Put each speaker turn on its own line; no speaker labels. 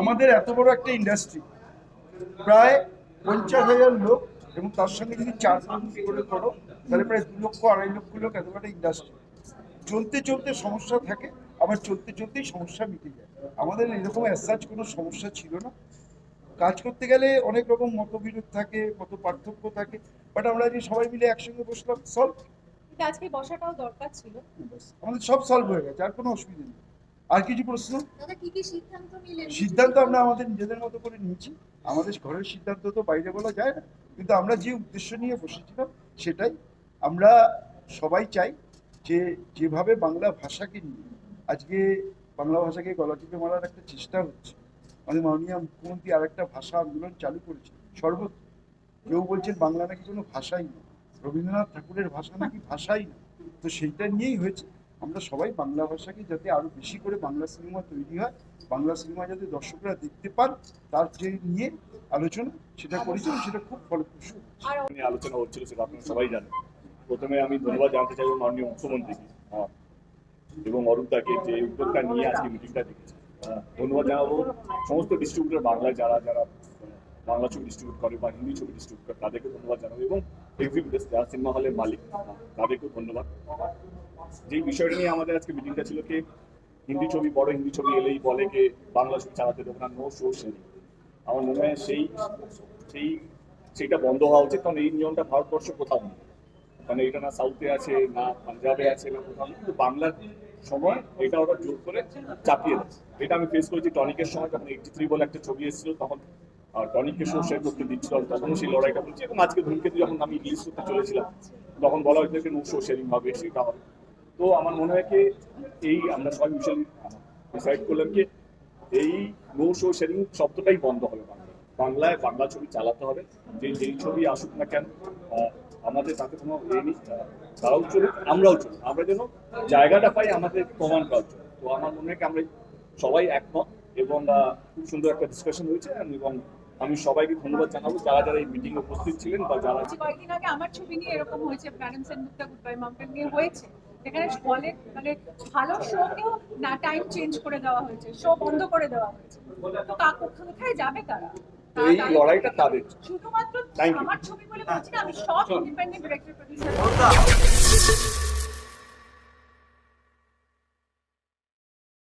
আমাদের এত বড় একটা ইন্ডাস্ট্রি প্রায় পঞ্চাশ হাজার লোক এবং তার সঙ্গে যদি চার করে করো তাহলে প্রায় দু লক্ষ আড়াই লক্ষ লোক এত বড় একটা ইন্ডাস্ট্রি চলতে চলতে সমস্যা থাকে আবার চলতে চলতেই সমস্যা মিটে যায়। আমাদের এরকম অ্যাসাজ কোনো সমস্যা ছিল না। কাজ করতে গেলে অনেক রকম মতবিরোধ থাকে মত পার্থক্য থাকে বাট আমরা যে সবাই মিলে একসঙ্গে বসলাম সলভ
আজকে বসাটাও দরকার ছিল।
আমাদের সব সলভ হয়ে গেছে আর কোনো অসুবিধা নেই। আর কিছু প্রশ্ন?
সিদ্ধান্ত
আমরা আমাদের নিজেদের মতো করে নিয়েছি। আমাদের ঘরের সিদ্ধান্ত তো বাইরে বলা যায় না। কিন্তু আমরা যে উদ্দেশ্য নিয়ে বসেছিলাম সেটাই আমরা সবাই চাই যে যেভাবে বাংলা ভাষাকে নিয়ে আজকে বাংলা ভাষাকে গলা টিপে মারার একটা চেষ্টা হচ্ছে আমাদের মাননীয় মুখ্যমন্ত্রী আর একটা ভাষা আন্দোলন চালু করেছে সর্বত্র। কেউ বলছেন বাংলা নাকি কোনো ভাষাই না রবীন্দ্রনাথ ঠাকুরের ভাষা নাকি ভাষাই না তো সেইটা নিয়েই হয়েছে। আমরা সবাই বাংলা ভাষাকে যাতে আরও বেশি করে বাংলা সিনেমা তৈরি হয় বাংলা সিনেমা যাতে দর্শকরা দেখতে পান তার যে নিয়ে আলোচনা সেটা করেছি সেটা খুব ফলপ্রসূ।
আর
আলোচনা হচ্ছিল সেটা আপনারা সবাই জানেন। প্রথমে আমি ধন্যবাদ জানতে চাইব মাননীয় মুখ্যমন্ত্রীকে এবং অরূপদাকে যে উদ্যোগটা নিয়ে আজকে মিটিংটা দেখেছে। ধন্যবাদ জানাব সমস্ত ডিস্ট্রিবিউটর বাংলায় যারা যারা বাংলা ছবি ডিস্ট্রিবিউট করে বা হিন্দি ছবি ডিস্ট্রিবিউট করে তাদেরকে ধন্যবাদ জানাব এবং এক্সিবিটার্স যারা সিনেমা হলের মালিক তাদেরকেও ধন্যবাদ। যে বিষয়টা নিয়ে আমাদের আজকে মিটিংটা ছিল কি, হিন্দি ছবি বড় হিন্দি ছবি এলেই বলে যে বাংলা ছবি চালাতে দেবো না নো শো শেয়ারিং আমার মনে হয় সেই সেই, সেইটা বন্ধ হওয়া উচিত, কারণ এই নিয়মটা ভারতবর্ষ কোথাও নেই। মানে এটা না সাউথে আছে, না পাঞ্জাবে আছে, না কোথাও নেই, কিন্তু বাংলার সময় এটা ওরা জোর করে চাপিয়ে দেয় এটা আমি ফেস করেছি টনিকের সময়, যখন এইটি থ্রি বলে একটা ছবি এসেছিল, তখন টনিককে শো শেয়ার করতে দিচ্ছিল তখনও সেই লড়াইটা বলছি এবং আজকে ধূমকেতু যখন আমি রিলিজ করতে চলেছিলাম, তখন বলা হয়েছিল যে নো শো শেয়ারিং হবে, সেটা হবে। তো আমার মনে হয় কি এই আমরা সবাই মিশন ডিসাইড করলাম কি এই নো শো শেয়ারিং শব্দটাই বন্ধ হবে বাংলায়। বাংলায় বাংলা ছবি চালাতে হবে। যে যেই ছবি আসুক না কেন আমাদের তাতে কোনো এ নেই তারাও চলুক, আমরাও চলুক। আমরা যেন জায়গাটা পাই, আমাদের প্রমাণ করার জন্য। তো আমার মনে হয় কি আমরা সবাই একমত এবং খুব সুন্দর একটা ডিসকাশন হয়েছে এবং আমি সবাইকে ধন্যবাদ জানাব। যারা যারা এই মিটিং উপস্থিত ছিলেন বা যারা
কয়েকদিন আগে আমার ছবি নিয়ে এরকম হয়েছে madam Sengupta, good bye mountain নিয়ে হয়েছে। যেখানে বলে মানে ভালো শোকেও না টাইম চেঞ্জ করে দেওয়া হয়েছে শো বন্ধ করে দেওয়া হয়েছে। তো কাকু কোথায় যাবে তারা?
এই লড়াইটা তাদের।
শুধুমাত্র আমার ছবি বলে বলছি না আমি সব ইন্ডিপেন্ডেন্ট ডিরেক্টর প্রডিউসার